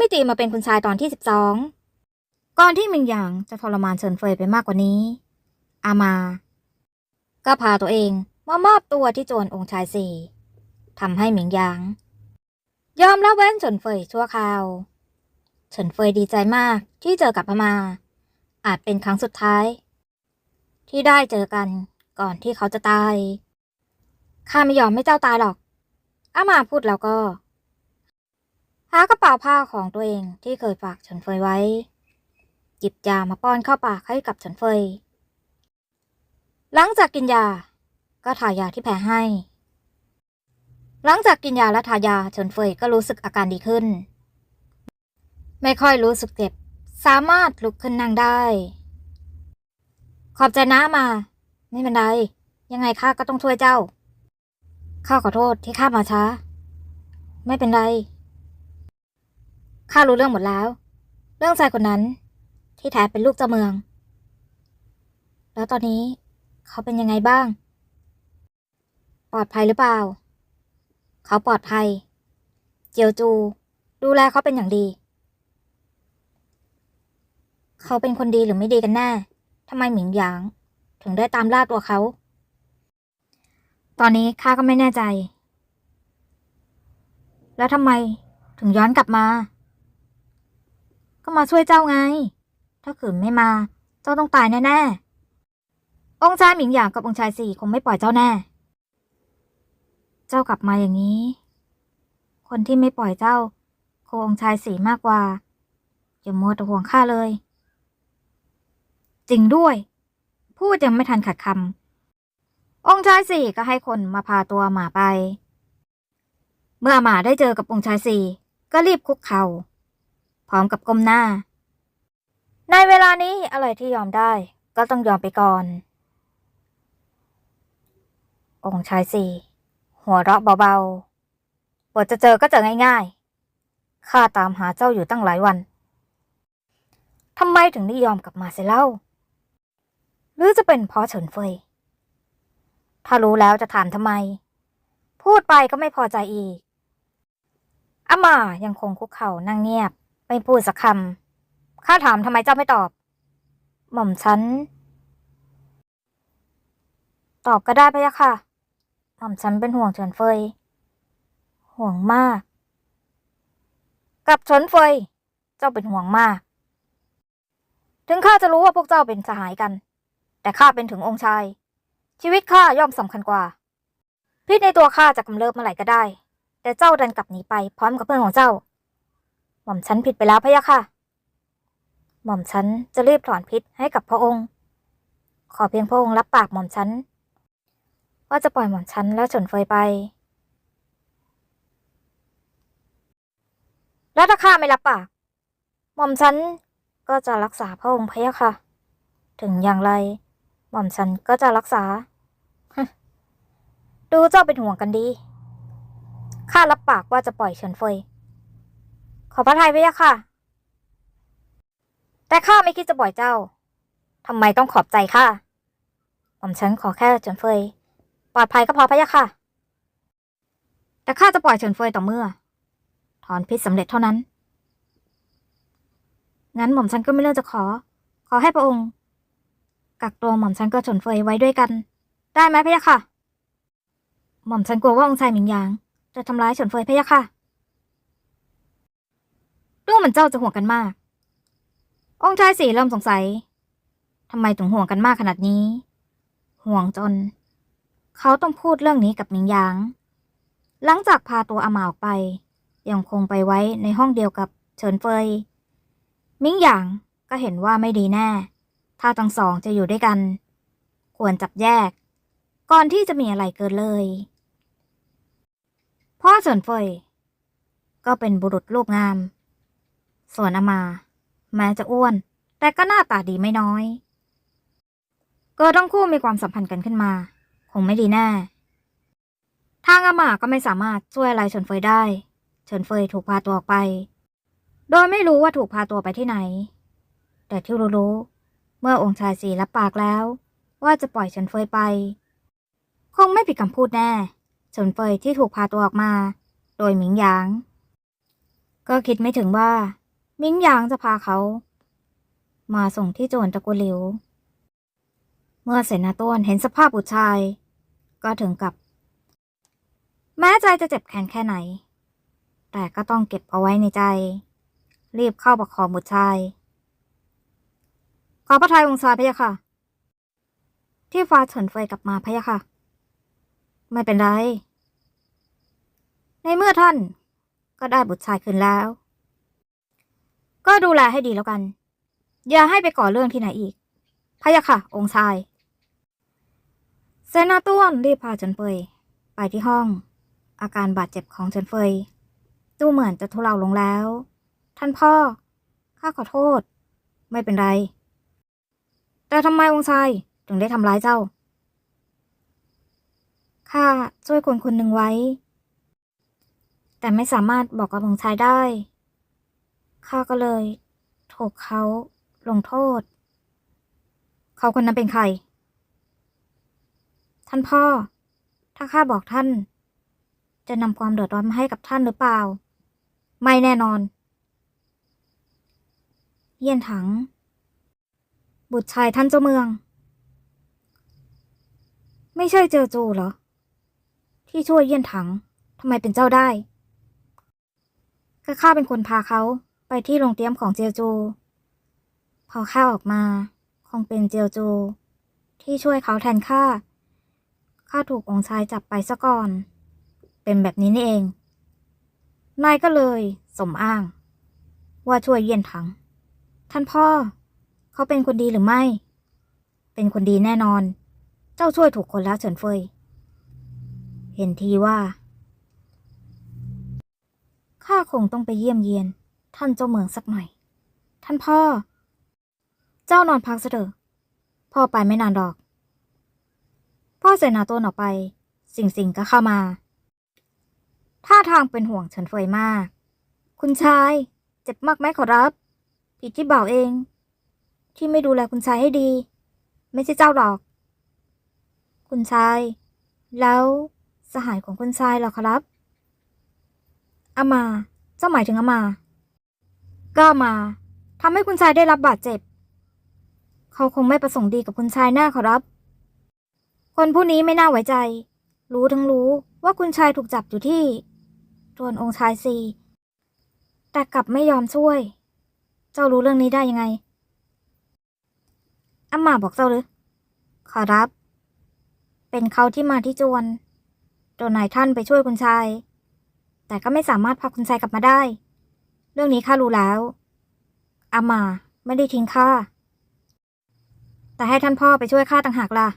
มิติมาเป็นคุณชายตอนที่สิบสองก่อนที่หมิงหยางจะทรมานเฉินเฟยไปมากกว่านี้ อามา ก็พาตัวเองมามอบตัวที่โจรองค์ชายสี่ทำให้หมิงหยาง ยอมละเว้นเฉินเฟยชั่วคราวเฉินเฟยดีใจมากที่เจอกับอามา อาจเป็นครั้งสุดท้าย ที่ได้เจอกันก่อนที่เขาจะตายข้าไม่ยอมไม่เจ้าตายหรอกอามาพูดแล้วก็ หากระเป๋าผ้าของตัวเองที่เคยฝากเฉินเฟยไว้ หยิบยามาป้อนเข้าปากให้กับเฉินเฟย หลังจากกินยา ก็ทายาที่แพ้ให้ หลังจากกินยาและทายาเฉินเฟยก็รู้สึกอาการดีขึ้น ไม่ค่อยรู้สึกเจ็บ สามารถลุกขึ้นนั่งได้ ขอบใจนะมา ไม่เป็นไร ยังไงข้าก็ต้องช่วยเจ้า ข้าขอโทษที่ข้ามาช้า ไม่เป็นไร ข้ารู้เรื่องหมดแล้ว เรื่องชายคนนั้น ที่แท้เป็นลูกเจ้าเมือง แล้วตอนนี้เขาเป็นยังไงบ้าง ปลอดภัยหรือเปล่า เขาปลอดภัย เจียวจู ดูแลเขาเป็นอย่างดี เขาเป็นคนดีหรือไม่ดีกันแน่ทำไมหมิงหยาง ถึงได้ตามล่าตัวเขา ตอนนี้ข้าก็ไม่แน่ใจ แล้วทำไมถึงย้อนกลับมา ก็มาช่วยเจ้าไง ถ้าขืนไม่มา เจ้าต้องตายแน่ๆ องค์ชายหมิงหยางกับองค์ชายสี่คงไม่ปล่อยเจ้าแน่ เจ้ากลับมาอย่างนี้ คนที่ไม่ปล่อยเจ้าคงองค์ชายสี่มากกว่า อย่ามัวแต่ห่วงข้าเลย จริงด้วย พูดยังไม่ทันขัดคำองค์ชายสี่ก็ให้คนมาพาตัวหมาไป เมื่อหมาได้เจอกับองค์ชายสี่ก็รีบคุกเขา่า พร้อมกับก้มหน้า ในเวลานี้อะไรที่ยอมได้ก็ต้องยอมไปก่อน องค์ชายสี่หัวเราะเบาๆบทจะเจอก็เจอง่ายๆ ข้าตามหาเจ้าอยู่ตั้งหลายวัน ทำไมถึงได้ยอมกลับมาเสียเล่า หรือจะเป็นเพราะเฉินเฟย ถ้ารู้แล้วจะถามทำไม พูดไปก็ไม่พอใจอีกอาม่ายังคงคุกเข่านั่งเงียบ ไม่พูดสักคำข้าถามทำไมเจ้าไม่ตอบ หม่อมฉัน ตอบก็ได้พะยะค่ะ หม่อมฉันเป็นห่วงเฉินเฟย ห่วงมาก กับเฉินเฟย เจ้าเป็นห่วงมาก ถึงข้าจะรู้ว่าพวกเจ้าเป็นสหายกัน แต่ข้าเป็นถึงองค์ชาย ชีวิตข้าย่อมสำคัญกว่า พิษในตัวข้าจะกำเริบเมื่อไหร่ก็ได้ แต่เจ้าดันกลับหนีไปพร้อมกับเพื่อนของเจ้า หม่อมฉันผิดไปแล้วพะยะค่ะ หม่อมฉันจะรีบถอนพิษให้กับพระองค์ ขอเพียงพระองค์รับปากหม่อมฉันว่าจะปล่อยหม่อมฉันและเฉินเฟยไป แล้วถ้าข้าไม่รับปาก หม่อมฉันก็จะรักษาพระองค์พะยะค่ะ ถึงอย่างไร หม่อมฉันก็จะรักษา ดูเจ้าเป็นห่วงกันดี ข้ารับปากว่าจะปล่อยเฉินเฟย ขอพระทัยพะยะค่ะ แต่ข้าไม่คิดจะปล่อยเจ้าทำไมต้องขอบใจข้าหม่อมฉันขอแค่เฉินเฟยปลอดภัยก็พอพะยะค่ะ แต่ข้าจะปล่อยเฉินเฟยต่อเมื่อ ถอนพิษสำเร็จเท่านั้น งั้นหม่อมฉันก็ไม่เลือกจะขอ ขอให้พระองค์ กักตัวหม่อมฉันก็เฉินเฟยไว้ด้วยกัน ได้ไหมพะยะค่ะ หม่อมฉันกลัวว่าองค์ชายหมิงหยาง จะทำร้ายเฉินเฟยพะยะค่ะ ดูเหมือนเจ้าจะห่วงกันมาก องค์ชายสี่เริ่มสงสัยทำไมถึงห่วงกันมากขนาดนี้ ห่วงจน เขาต้องพูดเรื่องนี้กับหมิงหยาง หลังจากพาตัวอามาออกไป ยังคงไปไว้ในห้องเดียวกับเฉินเฟยมิงหยางก็เห็นว่าไม่ดีแน่ ถ้าทั้งสองจะอยู่ด้วยกัน ควรจับแยก ก่อนที่จะมีอะไรเกิดเลย พ่อเฉินเฟยก็เป็นบุรุษรูปงาม ส่วนอามา แม้จะอ้วน แต่ก็หน้าตาดีไม่น้อย เกิดทั้งคู่มีความสัมพันธ์กันขึ้นมา คงไม่ดีแน่ ทางอามาก็ไม่สามารถช่วยอะไรเฉินเฟยได้ เฉินเฟยถูกพาตัวออกไป โดยไม่รู้ว่าถูกพาตัวไปที่ไหน แต่ที่รู้ๆเมื่อองค์ชายสีรับปากแล้ว ว่าจะปล่อยเฉินเฟยไป คงไม่ผิดคำพูดแน่เฉินเฟยที่ถูกพาตัวออกมา โดยหมิงหยางก็คิดไม่ถึงว่า มิ้งหยางจะพาเขา มาส่งที่โจรตะกูลหลิว เมื่อเสนาต้วนเห็นสภาพบุตรชาย ก็ถึงกับ แม้ใจจะเจ็บแค้นแค่ไหน แต่ก็ต้องเก็บเอาไว้ในใจ รีบเข้าประคองบุตรชาย ขอพระทัยองค์ชายพะยะค่ะ ที่ฟ้าเฉินเฟยกลับมาพะยะค่ะ ไม่เป็นไร ในเมื่อท่านก็ได้บุตรชายคืนแล้ว ก็ดูแลให้ดีแล้วกัน อย่าให้ไปก่อเรื่องที่ไหนอีกพะยะค่ะ องค์ชาย เซนาต้วนรีบพาเฉินเฟยไปที่ห้อง อาการบาดเจ็บของเฉินเฟยดูเหมือนจะทุเลาลงแล้ว ท่านพ่อ ข้าขอโทษ ไม่เป็นไร แต่ทำไมองค์ชายถึงได้ทำร้ายเจ้า ข้าช่วยคนคนหนึ่งไว้ แต่ไม่สามารถบอกกับองค์ชายได้ ข้าก็เลยถูกเขาลงโทษ เขาคนนั้นเป็นใคร ท่านพ่อ ถ้าข้าบอกท่าน จะนำความเดือดร้อนมาให้กับท่านหรือเปล่า ไม่แน่นอน เยี่ยนถัง บุตรชายท่านเจ้าเมือง ไม่ใช่เจอจูเหรอ ที่ช่วยเยี่ยนถังทำไมเป็นเจ้าได้ก็ข้าเป็นคนพาเขา ไปที่โรงเตรียมของเจียวจู พอข้าออกมา คงเป็นเจียวจู ที่ช่วยเขาแทนข้า ข้าถูกองค์ชายจับไปซะก่อน เป็นแบบนี้นี่เอง นายก็เลย สมอ้าง ว่าช่วยเยี่ยนถัง ท่านพ่อ เขาเป็นคนดีหรือไม่ เป็นคนดีแน่นอน เจ้าช่วยถูกคนแล้วเฉินเฟย เห็นทีว่าข้าคงต้องไปเยี่ยมเยียน ท่านเจ้าเมืองสักหน่อย ท่านพ่อ เจ้านอนพักซะเถอะพ่อไปไม่นานดอก พ่อเสนาต้นออกไป สิ่งสิงก็เข้ามา ท่าทางเป็นห่วงเฉินเฟยมาก คุณชาย เจ็บมากไหมขอรับ ผิดที่บ่าวเอง ที่ไม่ดูแลคุณชายให้ดี ไม่ใช่เจ้าหรอก คุณชาย แล้วสหายของคุณชายเหรอครับอามา เจ้าหมายถึงอามา ก็อามาทำให้คุณชายได้รับบาดเจ็บ เขาคงไม่ประสงค์ดีกับคุณชายแน่ขอรับ คนผู้นี้ไม่น่าไว้ใจ รู้ทั้งรู้ว่าคุณชายถูกจับอยู่ที่ตวนองค์ชายซีแต่กลับไม่ยอมช่วย เจ้ารู้เรื่องนี้ได้ยังไงอามาบอกเจ้าหรือขอรับ เป็นเขาที่มาที่จวนโดนนายท่านไปช่วยคุณชาย แต่ก็ไม่สามารถพาคุณชายกลับมาได้ เรื่องนี้ข้ารู้แล้ว อามาไม่ได้ทิ้งข้า แต่ให้ท่านพ่อไปช่วยข้าต่างหากล่ะ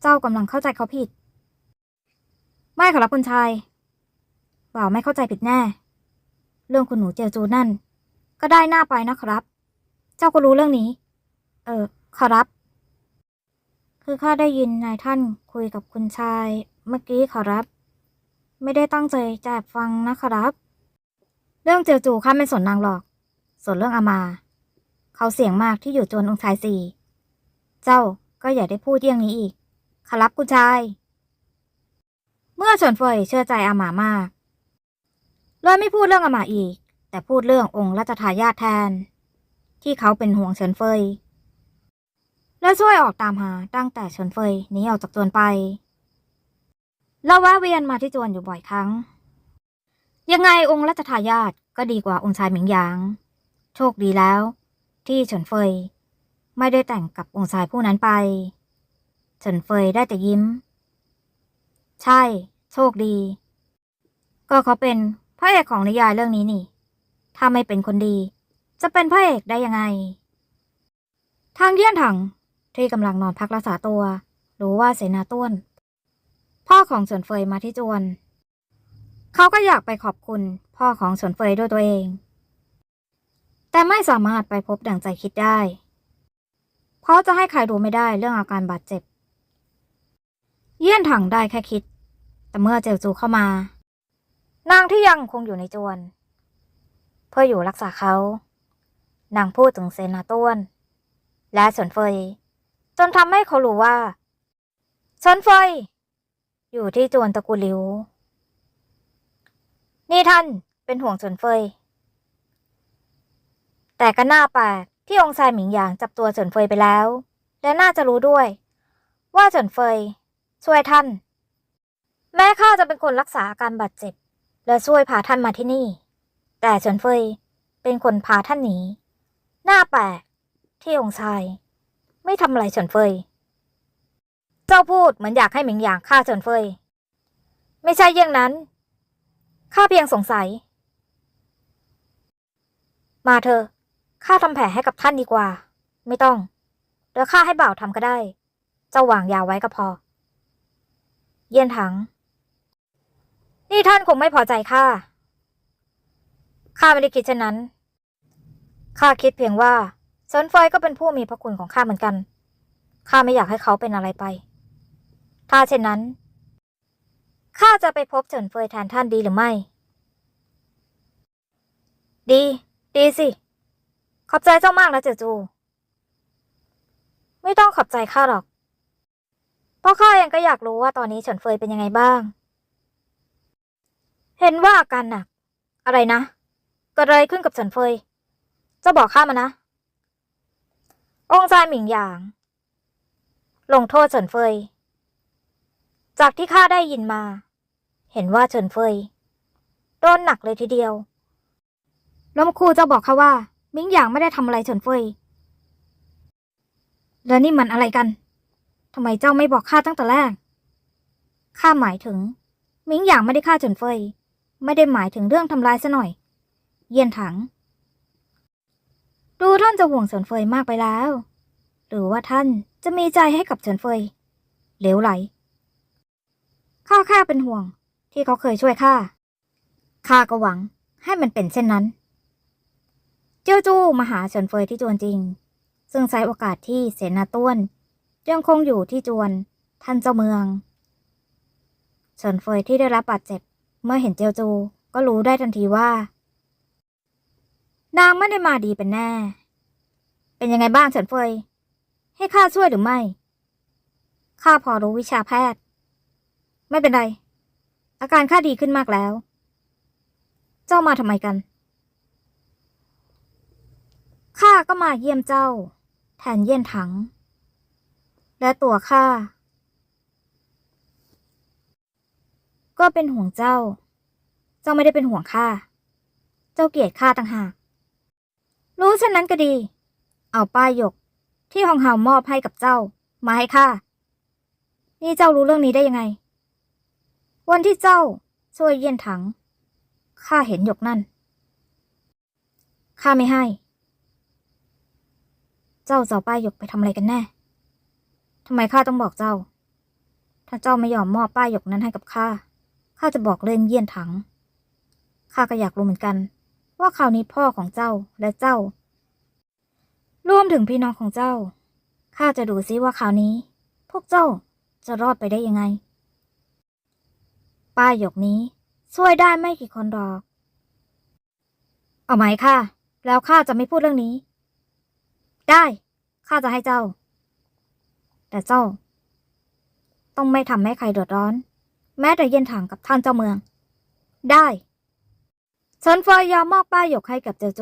เจ้ากำลังเข้าใจเขาผิด ไม่ขอรับคุณชายบ่าวไม่เข้าใจผิดแน่ เรื่องคุณหนูเจอจูนั่น ก็ได้หน้าไปนะครับ เจ้าก็รู้เรื่องนี้ เออ ขอรับ คือข้าได้ยินนายท่านคุยกับคุณชาย เมื่อกี้ขอรับ ไม่ได้ตั้งใจจะแอบฟังนะครับ เรื่องเจียวจูข้าไม่สนนางหรอก ส่วนเรื่องอามา เขาเสี่ยงมากที่อยู่จนองค์ชายสี่ เจ้าก็อย่าได้พูดเยี่ยงนี้อีกขรับคุณชาย เมื่อเฉินเฟยเชื่อใจอาหมามากเลยไม่พูดเรื่องอาหมาอีก แต่พูดเรื่ององค์รัชทายาทแทน ที่เขาเป็นห่วงเฉินเฟย และช่วยออกตามหาตั้งแต่เฉินเฟยหนีออกจากจวนไป แล้วแวะเวียนมาที่จวนอยู่บ่อยครั้ง ยังไงองค์รัชทายาทก็ดีกว่าองค์ชายหมิงหยาง โชคดีแล้ว ที่เฉินเฟย ไม่ได้แต่งกับองค์ชายผู้นั้นไป เฉินเฟยได้แต่ยิ้ม ใช่ โชคดี ก็เขาเป็นพระเอกของนิยายเรื่องนี้นี่ ถ้าไม่เป็นคนดี จะเป็นพระเอกได้ยังไง ทางเยี่ยนถังที่กำลังนอนพักรักษาตัว รู้ว่าเสนาต้วน พ่อของเฉินเฟยมาที่จวน เขาก็อยากไปขอบคุณพ่อของเฉินเฟยด้วยตัวเอง แต่ไม่สามารถไปพบดั่งใจคิดได้ เพราะจะให้ใครรู้ไม่ได้เรื่องอาการบาดเจ็บ เยี่ยนถังได้แค่คิด แต่เมื่อเจลจูเข้ามา นางที่ยังคงอยู่ในจวน เพื่ออยู่รักษาเขา นางพูดถึงเซนาต้วนและเฉินเฟย จนทำให้เขารู้ว่าเฉินเฟย อยู่ที่จวนตระกูลหลิว นี่ท่านเป็นห่วงเฉินเฟย แต่ก็น่าแปลกที่องค์ชายหมิงหยางจับตัวเฉินเฟยไปแล้ว และน่าจะรู้ด้วย ว่าเฉินเฟย ช่วยท่าน แม้ข้าจะเป็นคนรักษาอาการบาดเจ็บ และช่วยพาท่านมาที่นี่ แต่เฉินเฟยเป็นคนพาท่านหนีน่าแปลกที่องค์ชาย ไม่ทำอะไรเฉินเฟย เจ้าพูดเหมือนอยากให้หมิงหยางฆ่าเฉินเฟย ไม่ใช่เยี่ยงนั้น ข้าเพียงสงสัย มาเถอข้าทำแผลให้กับท่านดีกว่า ไม่ต้อง เดี๋ยวข้าให้บ่าวทำก็ได้ เจ้าวางยาไว้ก็พอ เยี่ยนถัง นี่ท่านคงไม่พอใจข้า ข้าไม่ได้คิดเช่นนั้น ข้าคิดเพียงว่าเซินเฟยก็เป็นผู้มีพระคุณของข้าเหมือนกัน ข้าไม่อยากให้เขาเป็นอะไรไป ถ้าเช่นนั้น ข้าจะไปพบเฉินเฟยแทนท่านดีหรือไม่ ดี ดีสิ ขอบใจเจ้ามากนะเจอจู ไม่ต้องขอบใจข้าหรอก เพราะข้าเองก็อยากรู้ว่าตอนนี้เฉินเฟยเป็นยังไงบ้าง เห็นว่าอาการหนัก อะไรนะเกิดอะไรขึ้นกับเฉินเฟยเจะบอกข้ามานะ องค์ชายหมิงหยาง ลงโทษเฉินเฟยจากที่ข้าได้ยินมา เห็นว่าเฉินเฟยโดนหนักเลยทีเดียวแล้วครูเจ้าบอกข้าว่า มิงหยางไม่ได้ทำอะไรเฉินเฟยแล้วนี่มันอะไรกันทำไมเจ้าไม่บอกข้าตั้งแต่แรกข้าหมายถึง มิงหยางไม่ได้ฆ่าเฉินเฟย ไม่ได้หมายถึงเรื่องทำลายซะหน่อย เยี่ยนถัง ดูท่านจะห่วงเฉินเฟยมากไปแล้ว หรือว่าท่านจะมีใจให้กับเฉินเฟยเหลวไหลข้าแค่เป็นห่วง ที่เขาเคยช่วยข้า ข้าก็หวังให้มันเป็นเช่นนั้น เจ้าจู้มาหาเฉินเฟยที่จวนจริง ซึ่งใช้โอกาสที่เสนาต้วนยังคงอยู่ที่จวนท่านเจ้าเมืองเฉินเฟยที่ได้รับบาดเจ็บ เมื่อเห็นเจียวจูก็รู้ได้ทันทีว่า นางไม่ได้มาดีเป็นแน่ เป็นยังไงบ้างเฉินเฟย ให้ข้าช่วยหรือไม่ ข้าพอรู้วิชาแพทย์ ไม่เป็นไร อาการข้าดีขึ้นมากแล้ว เจ้ามาทำไมกัน ข้าก็มาเยี่ยมเจ้า แทนเยี่ยนถัง และตัวข้า ก็เป็นห่วงเจ้า เจ้าไม่ได้เป็นห่วงข้า เจ้าเกลียดข้าต่างหาก รู้เช่นนั้นก็ดี เอาป้ายหยกที่ฮองเฮามอบให้กับเจ้า มาให้ข้า นี่เจ้ารู้เรื่องนี้ได้ยังไง วันที่เจ้าช่วยเยี่ยนถัง ข้าเห็นหยกนั่น ข้าไม่ให้ เจ้าจะเอาป้ายหยกไปทำอะไรกันแน่ทำไมข้าต้องบอกเจ้า ถ้าเจ้าไม่ยอมมอบป้ายหยกนั้นให้กับข้า ข้าจะบอกเรื่องเยี่ยนถัง ข้าก็อยากรู้เหมือนกัน ว่าคราวนี้พ่อของเจ้าและเจ้า รวมถึงพี่น้องของเจ้า ข้าจะดูซิว่าคราวนี้ พวกเจ้าจะรอดไปได้ยังไง ป้ายหยกนี้ ช่วยได้ไม่กี่คนหรอก เอาไหมค่ะ แล้วข้าจะไม่พูดเรื่องนี้ ได้ข้าจะให้เจ้า แต่เจ้า ต้องไม่ทำให้ใครเดือดร้อน แม้แต่เย็นถังกับท่านเจ้าเมือง ได้เฉินเฟยยอมมอบป้ายหยกให้กับเจโจ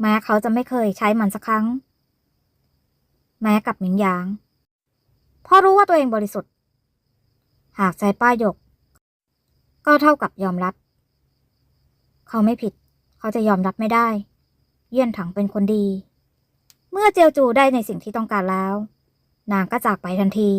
แม้เขาจะไม่เคยใช้มันสักครั้ง แม้กับหมิงหยาง เพราะรู้ว่าตัวเองบริสุทธิ์ หากใช้ป้ายหยก ก็เท่ากับยอมรับ เขาไม่ผิด เขาจะยอมรับไม่ได้ เยี่ยนถังเป็นคนดี เมื่อเจียวจูได้ในสิ่งที่ต้องการแล้ว นางก็จากไปทันที